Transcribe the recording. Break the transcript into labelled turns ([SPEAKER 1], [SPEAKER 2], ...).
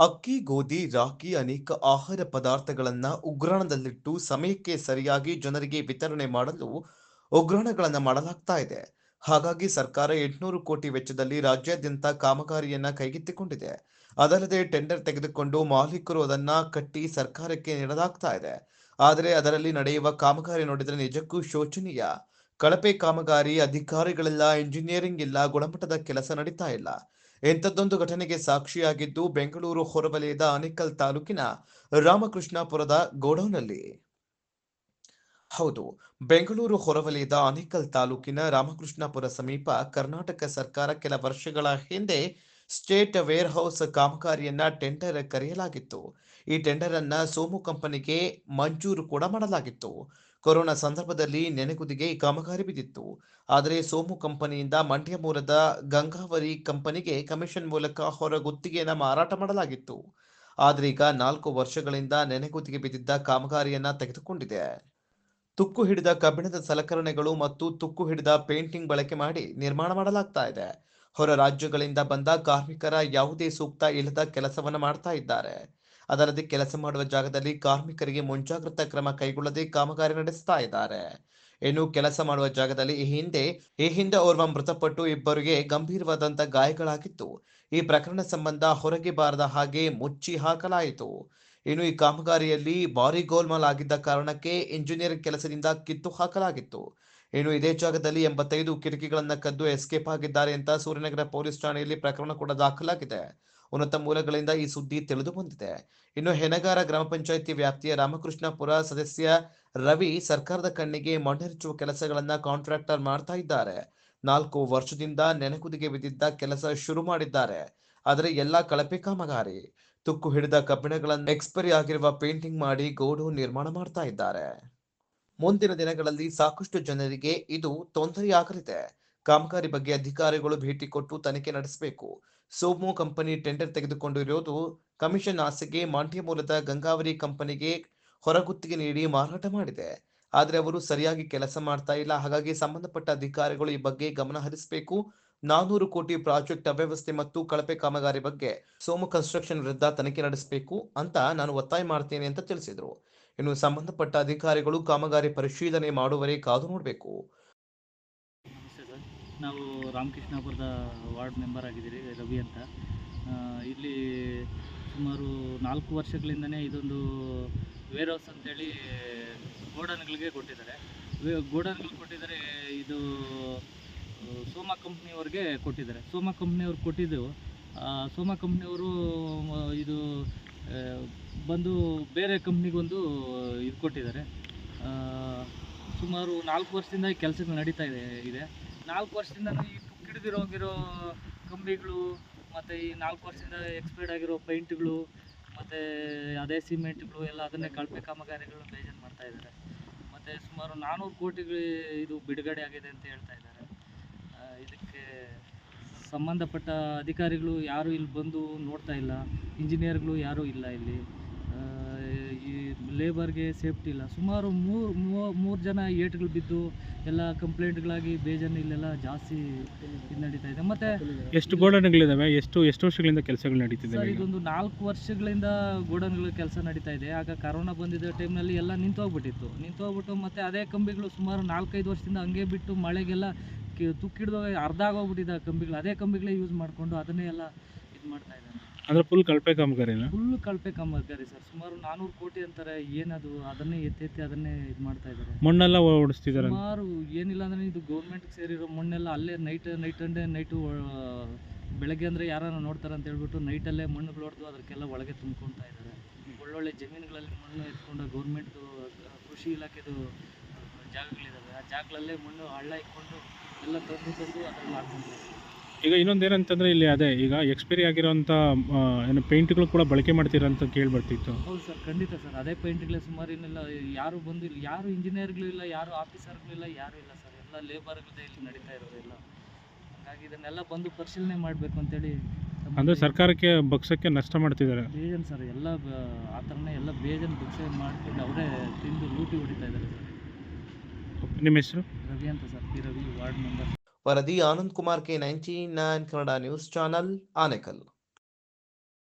[SPEAKER 1] ಅಕ್ಕಿ, ಗೋಧಿ, ರಾಗಿ ಅನೇಕ ಆಹಾರ ಪದಾರ್ಥಗಳನ್ನ ಉಗ್ರಾಣದಲ್ಲಿಟ್ಟು ಸಮಯಕ್ಕೆ ಸರಿಯಾಗಿ ಜನರಿಗೆ ವಿತರಣೆ ಮಾಡಲು ಉಗ್ರಾಣಗಳನ್ನ ಮಾಡಲಾಗ್ತಾ ಇದೆ. ಹಾಗಾಗಿ ಸರ್ಕಾರ ಎಂಟುನೂರು ಕೋಟಿ ವೆಚ್ಚದಲ್ಲಿ ರಾಜ್ಯಾದ್ಯಂತ ಕಾಮಗಾರಿಯನ್ನ ಕೈಗೆತ್ತಿಕೊಂಡಿದೆ. ಅದಲ್ಲದೆ ಟೆಂಡರ್ ತೆಗೆದುಕೊಂಡು ಮಾಲೀಕರು ಅದನ್ನ ಕಟ್ಟಿ ಸರ್ಕಾರಕ್ಕೆ ನೀಡಲಾಗ್ತಾ ಇದೆ. ಆದರೆ ಅದರಲ್ಲಿ ನಡೆಯುವ ಕಾಮಗಾರಿ ನೋಡಿದರೆ ನಿಜಕ್ಕೂ ಶೋಚನೀಯ. ಕಳಪೆ ಕಾಮಗಾರಿ, ಅಧಿಕಾರಿಗಳಿಲ್ಲ ಇಂಜಿನಿಯರಿಂಗ್ ಇಲ್ಲ, ಗುಣಮಟ್ಟದ ಕೆಲಸ ನಡೀತಾ ಇಲ್ಲ. ಇಂಥದ್ದೊಂದು ಘಟನೆಗೆ ಸಾಕ್ಷಿಯಾಗಿದ್ದು ಬೆಂಗಳೂರು ಹೊರವಲಯದ ಅನಿಕಲ್ ತಾಲೂಕಿನ ರಾಮಕೃಷ್ಣಾಪುರದ ಗೋಡೌನ್ನಲ್ಲಿ. ಹೌದು, ಬೆಂಗಳೂರು ಹೊರವಲಯದ ಅನಿಕಲ್ ತಾಲೂಕಿನ ರಾಮಕೃಷ್ಣಾಪುರ ಸಮೀಪ ಕರ್ನಾಟಕ ಸರ್ಕಾರ ಕೆಲ ವರ್ಷಗಳ ಹಿಂದೆ ಸ್ಟೇಟ್ ವೇರ್ ಹೌಸ್ ಕಾಮಗಾರಿಯನ್ನ ಟೆಂಡರ್ ಕರೆಯಲಾಗಿತ್ತು. ಈ ಟೆಂಡರ್ ಅನ್ನ ಸೋಮು ಕಂಪನಿಗೆ ಮಂಜೂರು ಕೂಡ ಮಾಡಲಾಗಿತ್ತು. ಕೊರೋನಾ ಸಂದರ್ಭದಲ್ಲಿ ನೆನೆಗುದಿಗೆ ಕಾಮಗಾರಿ ಬಿದ್ದಿತ್ತು. ಆದರೆ ಸೋಮು ಕಂಪನಿಯಿಂದ ಮಂಡ್ಯ ಮೂಲದ ಗಂಗಾವರಿ ಕಂಪನಿಗೆ ಕಮಿಷನ್ ಮೂಲಕ ಹೊರ ಗುತ್ತಿಗೆಯನ್ನು ಮಾರಾಟ ಮಾಡಲಾಗಿತ್ತು. ಆದರೆ ಈಗ ನಾಲ್ಕು ವರ್ಷಗಳಿಂದ ನೆನೆಗುದಿಗೆ ಬಿದ್ದಿದ್ದ ಕಾಮಗಾರಿಯನ್ನ ತೆಗೆದುಕೊಂಡಿದೆ. ತುಕ್ಕು ಹಿಡಿದ ಕಬ್ಬಿಣದ ಸಲಕರಣೆಗಳು ಮತ್ತು ತುಕ್ಕು ಹಿಡಿದ ಪೇಂಟಿಂಗ್ ಬಳಕೆ ಮಾಡಿ ನಿರ್ಮಾಣ ಮಾಡಲಾಗ್ತಾ ಇದೆ. ಹೊರ ರಾಜ್ಯಗಳಿಂದ ಬಂದ ಕಾರ್ಮಿಕರ ಯಾವುದೇ ಸೂಕ್ತ ಇಲ್ಲದ ಕೆಲಸವನ್ನ ಮಾಡ್ತಾ ಇದ್ದಾರೆ. ಅದಲ್ಲದೆ ಕೆಲಸ ಮಾಡುವ ಜಾಗದಲ್ಲಿ ಕಾರ್ಮಿಕರಿಗೆ ಮುಂಜಾಗ್ರತಾ ಕ್ರಮ ಕೈಗೊಳ್ಳದೆ ಕಾಮಗಾರಿ ನಡೆಸ್ತಾ ಇದ್ದಾರೆ. ಇನ್ನು ಕೆಲಸ ಮಾಡುವ ಜಾಗದಲ್ಲಿ ಈ ಹಿಂದೆ ಈ ಹಿಂದೆ ಓರ್ವ ಮೃತಪಟ್ಟು ಇಬ್ಬರಿಗೆ ಗಂಭೀರವಾದಂತಹ ಗಾಯಗಳಾಗಿತ್ತು. ಈ ಪ್ರಕರಣ ಸಂಬಂಧ ಹೊರಗೆ ಬಾರದ ಹಾಗೆ ಮುಚ್ಚಿ ಹಾಕಲಾಯಿತು. ಇನ್ನು ಈ ಕಾಮಗಾರಿಯಲ್ಲಿ ಭಾರಿ ಗೋಲ್ಮಾಲ್ ಆಗಿದ್ದ ಕಾರಣಕ್ಕೆ ಇಂಜಿನಿಯರ್ ಕೆಲಸದಿಂದ ಕಿತ್ತು ಹಾಕಲಾಗಿತ್ತು. ಇನ್ನು ಇದೇ ಜಾಗದಲ್ಲಿ ಎಂಬತ್ತೈದು ಕಿಟಕಿಗಳನ್ನ ಕದ್ದು ಎಸ್ಕೇಪ್ ಆಗಿದ್ದಾರೆ ಅಂತ ಸೂರ್ಯನಗರ ಪೊಲೀಸ್ ಠಾಣೆಯಲ್ಲಿ ಪ್ರಕರಣ ಕೂಡ ದಾಖಲಾಗಿದೆ. ಉನ್ನತ ಮೂಲಗಳಿಂದ ಈ ಸುದ್ದಿ ತಿಳಿದು ಬಂದಿದೆ. ಇನ್ನು ಹೆನಗಾರ ಗ್ರಾಮ ಪಂಚಾಯಿತಿ ವ್ಯಾಪ್ತಿಯ ರಾಮಕೃಷ್ಣಪುರ ಸದಸ್ಯ ರವಿ ಸರ್ಕಾರದ ಕಣ್ಣಿಗೆ ಮಣ್ಣೆರಚುವ ಕೆಲಸಗಳನ್ನ ಕಾಂಟ್ರಾಕ್ಟರ್ ಮಾಡ್ತಾ ಇದ್ದಾರೆ. ನಾಲ್ಕು ವರ್ಷದಿಂದ ನೆನಕುದಿಗೆ ಬಿದ್ದಿದ್ದ ಕೆಲಸ ಶುರು ಮಾಡಿದ್ದಾರೆ. ಆದರೆ ಎಲ್ಲಾ ಕಳಪೆ ಕಾಮಗಾರಿ. ತುಕ್ಕು ಹಿಡಿದ ಕಬ್ಬಿಣಗಳನ್ನು ಎಕ್ಸ್ಪೈರಿ ಆಗಿರುವ ಪೇಂಟಿಂಗ್ ಮಾಡಿ ಗೋಡು ನಿರ್ಮಾಣ ಮಾಡ್ತಾ ಇದ್ದಾರೆ. ಮುಂದಿನ ದಿನಗಳಲ್ಲಿ ಸಾಕಷ್ಟು ಜನರಿಗೆ ಇದು ತೊಂದರೆಯಾಗಲಿದೆ. ಕಾಮಗಾರಿ ಬಗ್ಗೆ ಅಧಿಕಾರಿಗಳು ಭೇಟಿ ಕೊಟ್ಟು ತನಿಖೆ ನಡೆಸಬೇಕು. ಸೋಮು ಕಂಪನಿ ಟೆಂಡರ್ ತೆಗೆದುಕೊಂಡಿರೋದು ಕಮಿಷನ್ ಆಸೆಗೆ ಮಾಂಡ್ಯ ಮೂಲದ ಗಂಗಾವರಿ ಕಂಪನಿಗೆ ಹೊರಗುತ್ತಿಗೆ ನೀಡಿ ಮಾರಾಟ ಮಾಡಿದೆ. ಆದರೆ ಅವರು ಸರಿಯಾಗಿ ಕೆಲಸ ಮಾಡ್ತಾ ಇಲ್ಲ. ಹಾಗಾಗಿ ಸಂಬಂಧಪಟ್ಟ ಅಧಿಕಾರಿಗಳು ಈ ಬಗ್ಗೆ ಗಮನ ಹರಿಸಬೇಕು. ನಾನೂರು ಕೋಟಿ ಪ್ರಾಜೆಕ್ಟ್ ಅವ್ಯವಸ್ಥೆ ಮತ್ತು ಕಳಪೆ ಕಾಮಗಾರಿ ಬಗ್ಗೆ ಸೋಮು ಕನ್ಸ್ಟ್ರಕ್ಷನ್ ವಿರುದ್ಧ ತನಿಖೆ ನಡೆಸಬೇಕು ಅಂತ ನಾನು ಒತ್ತಾಯ ಮಾಡ್ತೇನೆ ಅಂತ ತಿಳಿಸಿದರು. ಇನ್ನು ಸಂಬಂಧಪಟ್ಟ ಅಧಿಕಾರಿಗಳು ಕಾಮಗಾರಿ ಪರಿಶೀಲನೆ ಮಾಡುವರೆ ಕಾದು ನೋಡಬೇಕು.
[SPEAKER 2] ನಾವು ರಾಮಕೃಷ್ಣಾಪುರದ ವಾರ್ಡ್ ಮೆಂಬರ್ ಆಗಿದ್ದೀರಿ, ರವಿ ಅಂತ. ಇಲ್ಲಿ ಸುಮಾರು ನಾಲ್ಕು ವರ್ಷಗಳಿಂದನೇ ಇದೊಂದು ವೇರ್ ಹೌಸ್ ಅಂತೇಳಿ ಗೋಡನ್ಗಳಿಗೆ ಕೊಟ್ಟಿದ್ದಾರೆ. ಗೋಡನ್ಗಳಿಗೆ ಕೊಟ್ಟಿದ್ದಾರೆ, ಇದು ಸೋಮಾ ಕಂಪ್ನಿಯವ್ರಿಗೆ ಕೊಟ್ಟಿದ್ದಾರೆ. ಸೋಮಾ ಕಂಪ್ನಿಯವ್ರು ಕೊಟ್ಟಿದ್ದು ಸೋಮಾ ಕಂಪ್ನಿಯವರು ಇದು ಬಂದು ಬೇರೆ ಕಂಪ್ನಿಗೊಂದು ಇದು ಕೊಟ್ಟಿದ್ದಾರೆ. ಸುಮಾರು ನಾಲ್ಕು ವರ್ಷದಿಂದ ಈ ಕೆಲಸಗಳು ನಡೀತಾ ಇದೆ ಇದೆ. ನಾಲ್ಕು ವರ್ಷದಿಂದ ಈ ಹಿಡಿದಿರೋಗಿರೋ ಕಂಬಿಗಳು, ಮತ್ತು ಈ ನಾಲ್ಕು ವರ್ಷದಿಂದ ಎಕ್ಸ್ಪೈರ್ಡ್ ಆಗಿರೋ ಪೈಂಟ್ಗಳು ಮತ್ತು ಅದೇ ಸಿಮೆಂಟ್ಗಳು ಎಲ್ಲ ಅದನ್ನೇ ಕಳಪೆ ಕಾಮಗಾರಿಗಳು ಬೇಜಾರು ಮಾಡ್ತಾ ಇದ್ದಾರೆ. ಮತ್ತು ಸುಮಾರು ನಾನ್ನೂರು ಕೋಟಿಗಳು ಇದು ಬಿಡುಗಡೆ ಆಗಿದೆ ಅಂತ ಹೇಳ್ತಾ ಇದ್ದಾರೆ. ಇದಕ್ಕೆ ಸಂಬಂಧಪಟ್ಟ ಅಧಿಕಾರಿಗಳು ಯಾರೂ ಇಲ್ಲಿ ಬಂದು ನೋಡ್ತಾ ಇಲ್ಲ. ಇಂಜಿನಿಯರ್ಗಳು ಯಾರೂ ಇಲ್ಲ ಇಲ್ಲಿ. ಈ ಲೇಬರ್ಗೆ ಸೇಫ್ಟಿ ಇಲ್ಲ. ಸುಮಾರು ಮೂರು ಮೂರು ಜನ ಏಟ್ಗಳು ಬಿದ್ದು ಎಲ್ಲ ಕಂಪ್ಲೇಂಟ್ಗಳಾಗಿ ಬೇಜನ್ ಇಲ್ಲೆಲ್ಲ ಜಾಸ್ತಿ ಇದು ನಡೀತಾ ಇದೆ. ಮತ್ತೆ
[SPEAKER 3] ಎಷ್ಟು ಗೋಡನ್ಗಳಿದಾವೆ? ಎಷ್ಟು ಎಷ್ಟು ವರ್ಷಗಳಿಂದ ಕೆಲಸಗಳು ನಡೀತಿದೆ
[SPEAKER 2] ಸರ್? ಇದೊಂದು ನಾಲ್ಕು ವರ್ಷಗಳಿಂದ ಗೋಡನ್ಗಳ ಕೆಲಸ ನಡೀತಾ ಇದೆ. ಆಗ ಕರೋನಾ ಬಂದಿದ್ದ ಟೈಮ್ನಲ್ಲಿ ಎಲ್ಲ ನಿಂತೋಗ್ಬಿಟ್ಟಿತ್ತು. ನಿಂತೋಗ್ಬಿಟ್ಟು ಮತ್ತೆ ಅದೇ ಕಂಬಿಗಳು ಸುಮಾರು ನಾಲ್ಕೈದು ವರ್ಷದಿಂದ ಹಂಗೆ ಬಿಟ್ಟು ಮಳೆಗೆಲ್ಲ ತುಕ್ಕಿಡ್ದು ತುಕ್ಕಿಡ್ದೋಗ ಅರ್ಧ ಆಗೋಗ್ಬಿಟ್ಟಿದೆ ಆ ಕಂಬಿಗಳು. ಅದೇ ಕಂಬಿಗಳೇ ಯೂಸ್ ಮಾಡಿಕೊಂಡು ಅದನ್ನೇ ಎಲ್ಲ ಇದು ಮಾಡ್ತಾ ಇದ್ದಾರೆ.
[SPEAKER 3] ಅಂದ್ರೆ ಫುಲ್ ಕಳಪೆ ಕಾಮಗಾರಿನ?
[SPEAKER 2] ಫುಲ್ ಕಳಪೆ ಕಾಮಗಾರಿ ಸರ್. ಸುಮಾರು ನಾನೂರು ಕೋಟಿ ಅಂತಾರೆ. ಏನದು? ಅದನ್ನೇ ಎತ್ತೆತ್ತಿ ಅದನ್ನೇ ಇದು ಮಾಡ್ತಾ ಇದ್ದಾರೆ.
[SPEAKER 3] ಮಣ್ಣೆಲ್ಲ ಓಡಿಸ್ತಿದ್ದಾರೆ
[SPEAKER 2] ಸುಮಾರು ಏನಿಲ್ಲ ಅಂದ್ರೆ ಇದು ಗೌರ್ಮೆಂಟ್ಗೆ ಸೇರಿರೋ ಮಣ್ಣೆಲ್ಲ ಅಲ್ಲೇ ನೈಟ್ ನೈಟ್ ಅಂಡೇ ನೈಟು ಬೆಳಗ್ಗೆ ಅಂದರೆ ಯಾರನ್ನ ನೋಡ್ತಾರೆ ಅಂತ ಹೇಳ್ಬಿಟ್ಟು ನೈಟಲ್ಲೇ ಮಣ್ಣುಗಳು ಹೊಡೆದು ಅದಕ್ಕೆಲ್ಲ ಒಳಗೆ ತುಂಬ್ಕೊಳ್ತಾ ಇದ್ದಾರೆ. ಒಳ್ಳೊಳ್ಳೆ ಜಮೀನುಗಳಲ್ಲಿ ಮಣ್ಣು ಎತ್ಕೊಂಡು ಗೌರ್ಮೆಂಟ್ದು ಕೃಷಿ ಇಲಾಖೆದು ಜಾಗಗಳಿದಾವೆ. ಆ ಜಾಗಗಳಲ್ಲೇ ಮಣ್ಣು ಹಳ್ಳ ಇಟ್ಕೊಂಡು ಎಲ್ಲ ತಂದು ತಂದು ಅದ್ರಲ್ಲಿ ಹಾಕ್ಕೊಂತಾರೆ
[SPEAKER 3] ಈಗ ಇನ್ನೊಂದು ಏನಂತಂದ್ರೆ ಇಲ್ಲಿ ಅದೇ ಈಗ ಎಕ್ಸ್ಪೈರಿ ಆಗಿರೋಂಥ ಏನು ಪೇಂಟ್ಗಳು ಕೂಡ ಬಳಕೆ ಮಾಡ್ತೀರಾ ಅಂತ ಕೇಳಿ ಬರ್ತಿತ್ತು.
[SPEAKER 2] ಹೌದು ಸರ್ ಖಂಡಿತ ಸರ್. ಅದೇ ಪೇಂಟ್ಗಳೇ ಸುಮಾರು ಇನ್ನೆಲ್ಲ ಯಾರು ಬಂದು ಇಲ್ಲಿ ಯಾರು ಇಂಜಿನಿಯರ್ಗಳು ಇಲ್ಲ ಯಾರು ಆಫೀಸರ್ಗಳು ಇಲ್ಲ ಯಾರು ಇಲ್ಲ ಸರ್. ಎಲ್ಲ ಲೇಬರ್ಗಳೇ ಇಲ್ಲಿ ನಡೀತಾ ಇರೋದಿಲ್ಲ ಹಾಗಾಗಿ ಇದನ್ನೆಲ್ಲ ಬಂದು ಪರಿಶೀಲನೆ ಮಾಡಬೇಕು ಅಂತೇಳಿ
[SPEAKER 3] ಅಂದರೆ
[SPEAKER 2] ಅಂದ್ರೆ
[SPEAKER 3] ಸರ್ಕಾರಕ್ಕೆ ಬಗ್ಸಕ್ಕೆ ನಷ್ಟ ಮಾಡ್ತಿದ್ದಾರೆ.
[SPEAKER 2] ಬೇಜನ್ ಸರ್ ಎಲ್ಲ ಆ ಥರನೇ ಎಲ್ಲ ಬೇಜನ್ ಬಕ್ಸೆ ಮಾಡ್ಕೊಂಡು ಅವರೇ ತಿಂದು ಲೂಟಿ ಹೊಡಿತಾ ಇದ್ದಾರೆ ಸರ್.
[SPEAKER 3] ನಿಮ್ಮ ಹೆಸರು?
[SPEAKER 2] ರವಿ ಅಂತ sir P Ravi ward member.
[SPEAKER 1] ವರದಿ Anand Kumar K ninety nine Kannada news channel Anekal.